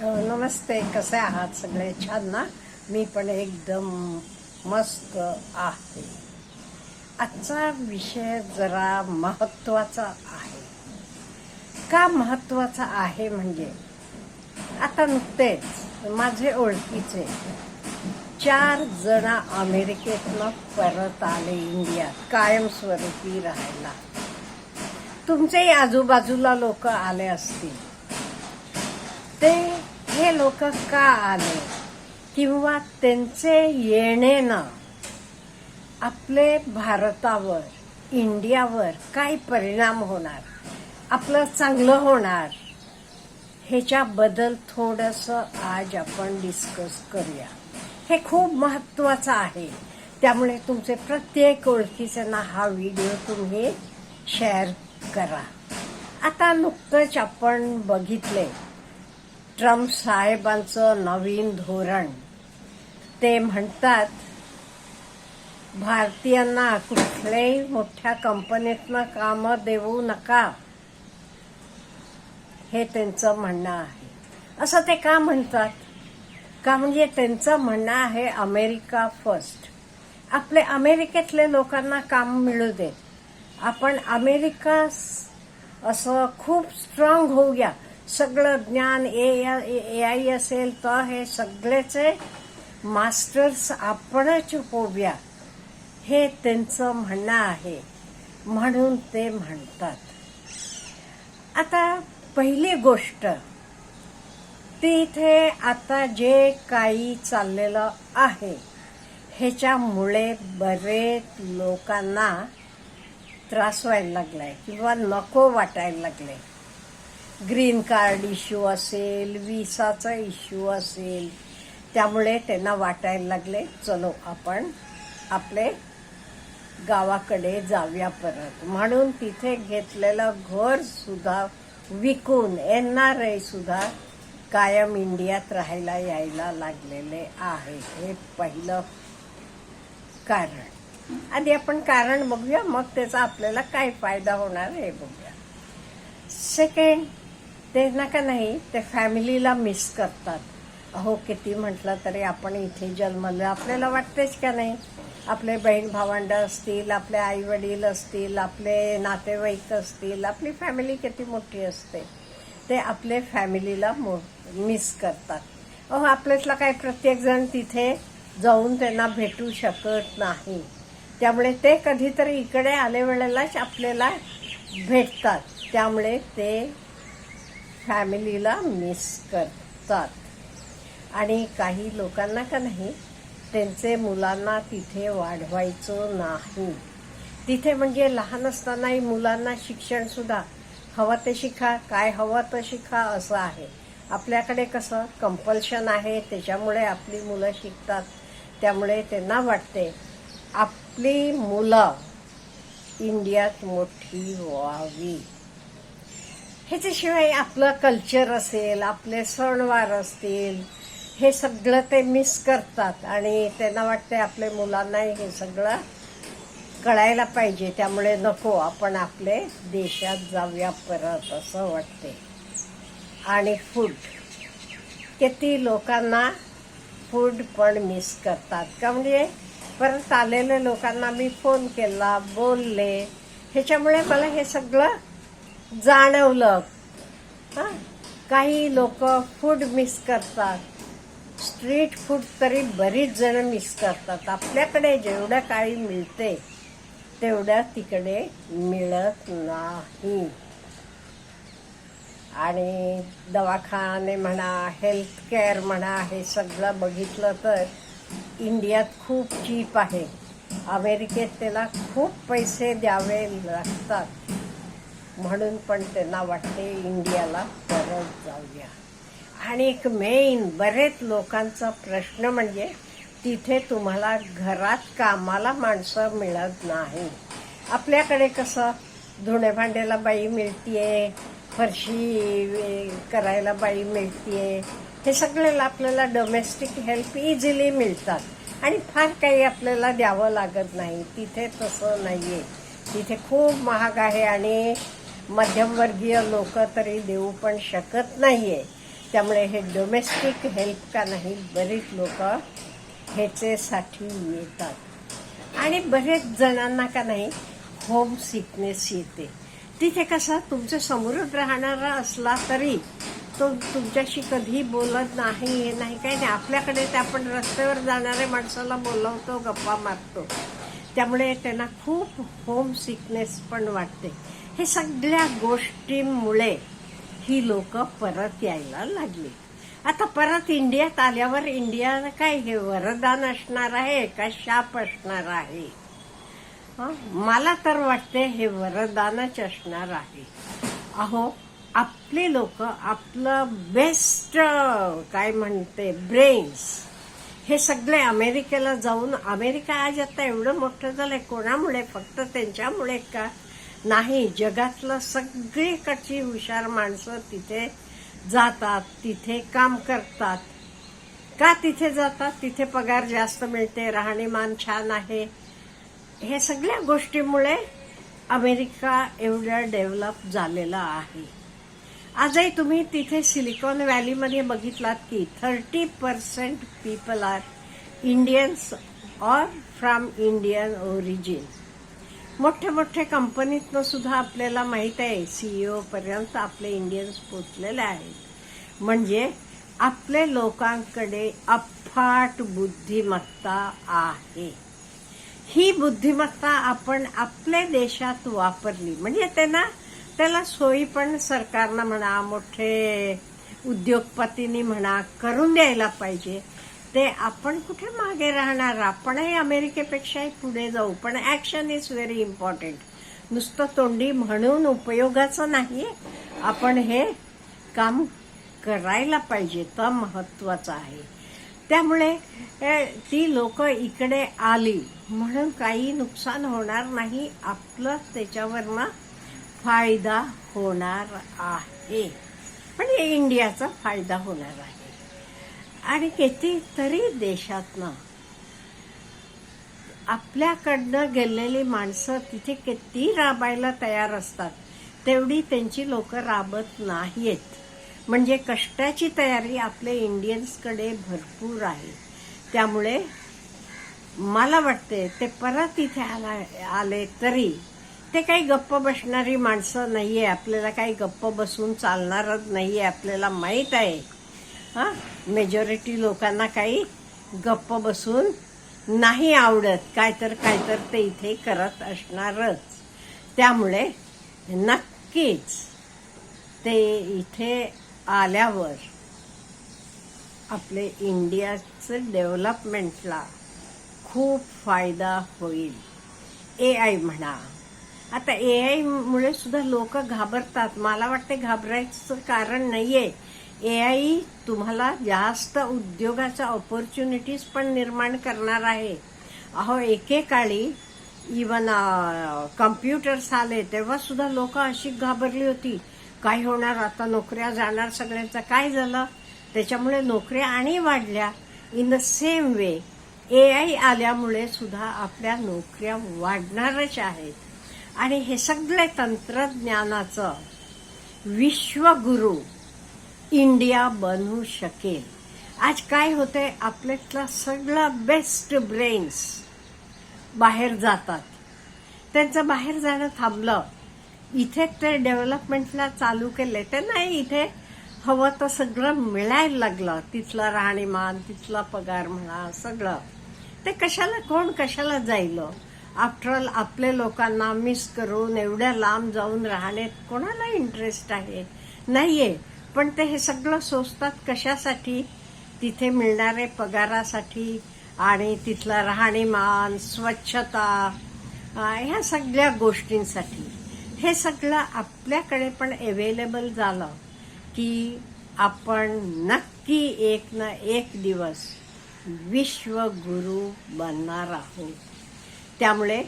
नमस्ते कसे आहात सगळे? छान ना? मी पण एकदम मस्त आहे. आजचा विषय जरा महत्त्वाचा आहे. का महत्त्वाचा आहे म्हणजे आता नुकतेच माझे ओळखीचे चार जण अमेरिकेतनं परत आले इंडियात कायमस्वरूपी राहायला. तुमच्याही आजूबाजूला लोक आले असतील. ते हे लोक का आले? किंवा त्यांचे येणे ना? आपले भारतावर इंडियावर काय परिणाम होणार? आपलं चांगलं होणार? ह्याच्याबद्दल थोडस आज आपण डिस्कस करूया. हे खूप महत्वाचं आहे. त्यामुळे तुमचे प्रत्येक ओळखीचं ना हा व्हिडिओ तुम्ही शेअर करा. आता नुकतंच आपण बघितले ट्रम्प साहेबांचं नवीन धोरण. ते म्हणतात भारतीयांना कुठल्याही मोठ्या कंपनीतनं कामं देऊ नका. हे त्यांचं म्हणणं आहे. असं ते का म्हणतात? का म्हणजे त्यांचं म्हणणं आहे अमेरिका फर्स्ट. आपले अमेरिकेतले लोकांना काम मिळू दे आपण अमेरिका असं खूप स्ट्रॉंग होऊया सगळं ज्ञान ए आय असेल तर हे सगळेचे मास्टर्स आपणच होव्या हे त्यांचं म्हणणं आहे. म्हणून ते म्हणतात. आता पहिली गोष्ट तिथे आता जे काही चाललेलं आहे ह्याच्यामुळे बरेच लोकांना त्रास व्हायला लागलाय किंवा नको वाटायला लागले ग्रीन कार्ड इश्यू असेल विसाचा इश्यू असेल त्यामुळे त्यांना वाटायला लागले चलो आपण आपले गावाकडे जाऊया परत. म्हणून तिथे घेतलेलं घर सुद्धा विकून एन सुद्धा कायम इंडियात राहायला यायला लागलेले आहे. हे पहिलं कारण. आधी आपण कारण बघूया मग त्याचा आपल्याला काय फायदा होणार हे बघूया. सेकंड ते नका नाही ते फॅमिलीला मिस करतात. अहो किती म्हटलं तरी आपण इथे जन्मलो. आपल्याला वाटतेच का नाही? आपले बहीण भावंड असतील आपले आई वडील असतील आपले नातेवाईक असतील आपली फॅमिली किती मोठी असते. ते आपले फॅमिलीला मो मिस करतात. अहो आपल्यातला काय प्रत्येकजण तिथे जाऊन त्यांना भेटू शकत नाही. त्यामुळे ते कधीतरी इकडे आले वेळेलाच आपल्याला भेटतात. त्यामुळे ते फॅमिलीला मिस करतात. आणि काही लोकांना का नाही त्यांचे मुलांना तिथे वाढवायचं नाही. तिथे म्हणजे लहान असतानाही मुलांना शिक्षणसुद्धा हवं ते शिका काय हवं तर शिका असं आहे. आपल्याकडे कसं कंपल्शन आहे त्याच्यामुळे आपली मुलं शिकतात. त्यामुळे त्यांना वाटते आपली मुलं इंडियात मोठी व्हावी. ह्याच्याशिवाय आपलं कल्चर असेल आपले सणवार असतील हे सगळं ते मिस करतात. आणि त्यांना वाटते आपल्या मुलांनाही हे सगळं कळायला पाहिजे. त्यामुळे नको आपण आपले देशात जाऊया परत असं वाटते आणि फूड किती लोकांना फूड पण मिस करतात. का म्हणजे परत आलेल्या लोकांना मी फोन केला बोलले. ह्याच्यामुळे मला हे सगळं जाणवलं. हां काही लोक फूड मिस करतात. स्ट्रीट फूड तरी बरीच जण मिस करतात. आपल्याकडे जेवढं काही मिळते तेवढं तिकडे मिळत नाही. आणि दवाखाने म्हणा हेल्थ केअर म्हणा हे सगळं बघितलं तर इंडियात खूप चीप आहे. अमेरिकेत त्याला खूप पैसे द्यावे लागतात. म्हणून पण त्यांना वाटते इंडियाला परत जाऊया. आणि एक मेन बरेच लोकांचा प्रश्न म्हणजे तिथे तुम्हाला घरात कामाला माणसं मिळत नाही. आपल्याकडे कसं धुणे भांड्याला बाई मिळतीये फरशी करायला बाई मिळतीये हे सगळ्याला आपल्याला डोमेस्टिक हेल्प इझिली मिळतात. आणि फार काही आपल्याला द्यावं लागत नाही. तिथे तसं नाहीये. तिथे खूप महाग आहे आणि मध्यमवर्गीय लोक तरी देऊ पण शकत नाहीये. त्यामुळे हे डोमेस्टिक हेल्प का नाही बरीच लोक ह्याचेसाठी येतात. आणि बरेच जणांना का नाही होम सिकनेस येते. तिथे कसं तुमच्या समोरच राहणारा असला तरी तो तुमच्याशी कधी बोलत नाही हे नाही काही नाही. आपल्याकडे ते आपण रस्त्यावर जाणाऱ्या माणसाला बोलवतो गप्पा मारतो. त्यामुळे त्यांना खूप होम सिकनेस पण वाटते. हे सगळ्या गोष्टींमुळे ही लोक परत यायला लागली. आता परत इंडियात आल्यावर इंडिया काय हे वरदान असणार आहे का शाप असणार आहे? मला तर वाटते हे वरदानच असणार आहे. अहो आपले लोक आपलं बेस्ट काय म्हणते ब्रेन्स हे सगळे अमेरिकेला जाऊन अमेरिका आज आता एवढं मोठं झालंय कोणामुळे? फक्त त्यांच्यामुळे का? नाही जगातलं सगळीकडची हुशार माणसं तिथे जातात तिथे काम करतात. का तिथे जातात? तिथे पगार जास्त मिळते राहणीमान छान आहे. हे सगळ्या गोष्टीमुळे अमेरिका एवढं डेव्हलप झालेला आहे. आजही तुम्ही तिथे सिलिकॉन व्हॅलीमध्ये बघितलात की thirty percent people are Indians or from Indian origin मोठ्या मोठ्या कंपनीतनं सुद्धा आपल्याला माहीत आहे सीईओ पर्यंत आपले इंडियन्स पोचलेले आहेत. म्हणजे आपले लोकांकडे अफाट बुद्धिमत्ता आहे. ही बुद्धिमत्ता आपण आपल्या देशात वापरली म्हणजे त्यांना त्याला सोयी पण सरकारनं म्हणा मोठे उद्योगपतींनी म्हणा करून द्यायला पाहिजे. ते आपण कुठे मागे राहणार? आपणही अमेरिकेपेक्षाही पुढे जाऊ. पण ऍक्शन इज व्हेरी इम्पॉर्टंट नुसतं तोंडी म्हणून उपयोगाचं नाहीये. आपण हे काम करायला पाहिजे. तर महत्वाचं आहे. त्यामुळे ती लोक इकडे आली म्हणून काही नुकसान होणार नाही. आपलं त्याच्यावरनं फायदा होणार आहे. म्हणजे इंडियाचा फायदा होणार आहे. आणि कितीतरी देशातनं आपल्याकडनं गेलेली माणसं तिथे किती राबायला तयार असतात तेवढी त्यांची लोक राबत नाहीत म्हणजे कष्टाची तयारी आपल्या इंडियन्सकडे भरपूर आहे. त्यामुळे मला वाटते ते परत इथे आला आले तरी ते काही गप्प बसणारी माणसं नाही आहे आपल्याला काही गप्प बसून चालणारच नाही आहे आपल्याला माहीत आहे. हा? मेजॉरिटी लोकांना काही गप्प बसून नाही आवडत. काय तर काय तर ते इथे करत असणारच. त्यामुळे नक्कीच ते इथे आल्यावर आपले इंडियाचं डेव्हलपमेंटला खूप फायदा होईल. ए आय म्हणा. आता ए आय मुळे सुद्धा लोक घाबरतात. मला वाटते घाबरायचं कारण नाहीये. ए आय तुम्हाला जास्त उद्योगाच्या ऑपॉर्च्युनिटीज पण निर्माण करणार आहे. अहो एकेकाळी इवन कम्प्युटर्स आले तेव्हा सुद्धा लोक अशी घाबरली होती. काय होणार आता नोकऱ्या जाणार सगळ्यांचं काय झालं? त्याच्यामुळे नोकऱ्या आणि वाढल्या. In the same way A I आल्यामुळे सुद्धा आपल्या नोकऱ्या वाढणारच आहेत. आणि हे सगळे तंत्रज्ञानाचं विश्वगुरु इंडिया बनू शकेल. आज काय होते आपल्यातला सगळा बेस्ट ब्रेन्स बाहेर जातात. त्यांचं बाहेर जाणं थांबलं. इथे ते डेव्हलपमेंटला चालू केले ते नाही इथे हवं तर सगळं मिळायला लागलं. तिथलं राहणीमान तिथला पगार म्हणा सगळं. ते कशाला कोण कशाला जाईल आफ्टरऑल आपले लोकांना मिस करून एवढ्या लांब जाऊन राहण्यात कोणाला इंटरेस्ट आहे? नाहीये. पण ते हे सगळं सोसतात कशासाठी? तिथे मिळणारे पगारासाठी आणि तिथलं राहणीमान स्वच्छता ह्या सगळ्या गोष्टींसाठी. हे सगळं आपल्याकडे पण अवेलेबल झालं की आपण नक्की एक ना एक दिवस विश्वगुरु बनणार आहोत. त्यामुळे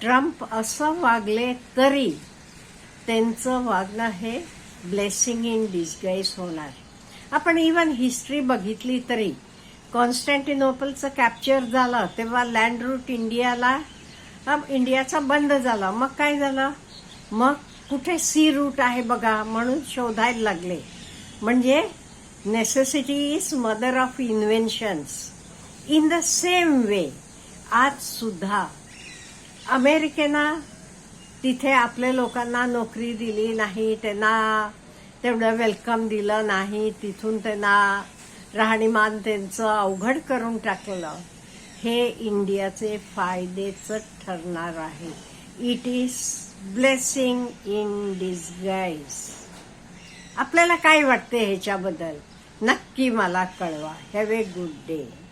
ट्रम्प असं वागले तरी त्यांचं वागणं हे ब्लेसिंग इन डिस्गाईज होणार. आपण इवन हिस्ट्री बघितली तरी कॉन्स्टँटिनोपलचं कॅप्चर झालं तेव्हा लँड रूट इंडियाला इंडियाचा बंद झाला. मग काय झालं? मग कुठे सी रूट आहे बघा म्हणून शोधायला लागले. म्हणजे necessity is mother of inventions in the same way आज सुद्धा अमेरिकेना तिथे आपल्या लोकांना नोकरी दिली नाही त्यांना तेवढं वेलकम दिलं नाही तिथून त्यांना राहणीमान त्यांचं अवघड करून टाकलं. हे इंडियाचे फायदेच ठरणार आहे. It is blessing in disguise आपल्याला काय वाटते ह्याच्याबद्दल? नक्की मला कळवा. Have a good day